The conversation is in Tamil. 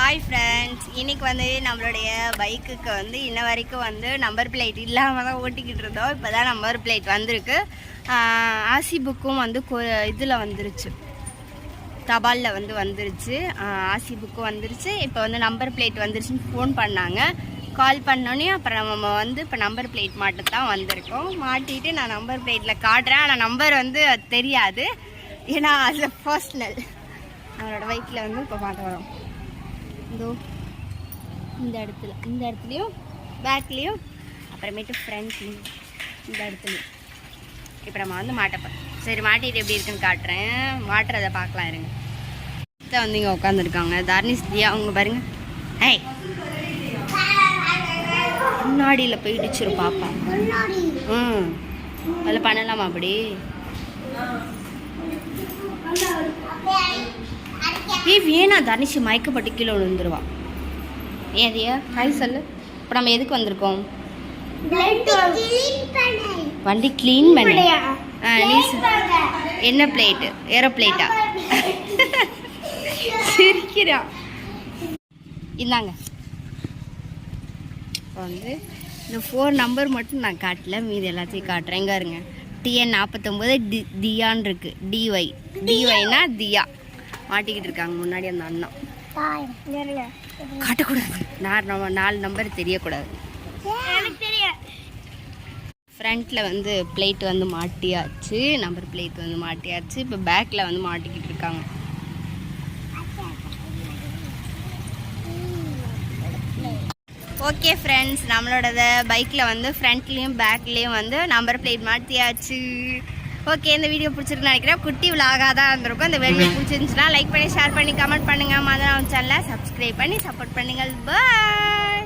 ஹாய் ஃப்ரெண்ட்ஸ் இன்னைக்கு வந்து நம்மளுடைய பைக்குக்கு வந்து இன்ன வரைக்கும் வந்து நம்பர் பிளேட் இல்லாமல் தான் ஓட்டிக்கிட்டு இருந்தோம். இப்போ தான் நம்பர் பிளேட் வந்திருக்கு ஆசி புக்கும் வந்து இதில் வந்துருச்சு. தபாலில் வந்து வந்துருச்சு. ஆசி புக்கும் வந்துருச்சு. இப்போ வந்து நம்பர் பிளேட் வந்துருச்சுன்னு ஃபோன் பண்ணாங்க. கால் பண்ணோன்னே அப்புறம் நம்ம வந்து இப்போ நம்பர் பிளேட் மாட்ட தான் வந்திருக்கோம். மாட்டிட்டு நான் நம்பர் பிளேட்டில் காட்டுறேன். ஆனால் நம்பர் வந்து அது தெரியாது. ஏன்னா அது பர்சனல் அவரோட பைக்கில் வந்து இப்போ மாட்ட வரோம். இதோ இந்த இடத்துல இந்த இடத்துலையும் பேக்லேயும் அப்புறமேட்டு ஃப்ரண்ட்லேயும் இந்த இடத்துலையும் இப்போ நம்ம வந்து மாட்டப்போம் சரி மாட்டிட்டு எப்படி இருக்குன்னு காட்டுறேன். மாட்டுறதை பார்க்கலாம் இருங்க. அத்தை வந்து இங்கே உட்காந்துருக்காங்க தாரணி சித்தியா அவங்க பாருங்க. ஏய் முன்னாடியில் போய் இடிச்சிரு பாப்பா. ம். அதில் பண்ணலாமா அப்படி? ஏய் வேணா தனிஷ் மயக்கப்பட்டு கீழே விழுந்துருவா? ஏதியா ஹாய் சொல்லு. இப்போ நம்ம எதுக்கு வந்திருக்கோம்? வண்டி க்ளீன் பண்ண. ஆ நீ என்ன பிளேட்டு ஏரோ பிளேட்டா சிரிக்கிறா. இந்தாங்க. இப்போ வந்து இந்த ஃபோர் நம்பர் மட்டும் நான் காட்டல. மீதி எல்லாத்தையும் காட்டுறேன். இங்க இருங்க டிஎன் நாற்பத்தொம்போது டி தியான் இருக்கு. டிஒய் டிஒய்னா தியா மாட்டிக்கிட்டு இருக்காங்க. முன்னாடி அந்த அண்ணா. காட்டக்கூடாது. நான் நம்ம நாலு நம்பர் தெரியக்கூடாது. ஃப்ரண்ட்டில் வந்து பிளேட் வந்து மாட்டியாச்சு. நம்பர் பிளேட் வந்து மாட்டியாச்சு. இப்போ பேக்கில் வந்து மாட்டிக்கிட்டு இருக்காங்க. ஓகே ஃப்ரெண்ட்ஸ் நம்மளோட பைக்கில் வந்து ஃப்ரண்ட்லேயும் பேக்லேயும் வந்து நம்பர் பிளேட் மாட்டியாச்சு. ஓகே இந்த வீடியோ பிடிச்சிருக்குன்னு நினைக்கிறேன். குட்டி விலாகாக தான் இருந்திருக்கும். இந்த வீடியோ பிடிச்சிருந்துச்சுன்னா லைக் பண்ணி ஷேர் பண்ணி கமெண்ட் பண்ணுங்கள் மதனா சேனலை சப்ஸ்கிரைப் பண்ணி சப்போர்ட் பண்ணுங்கள். பாய்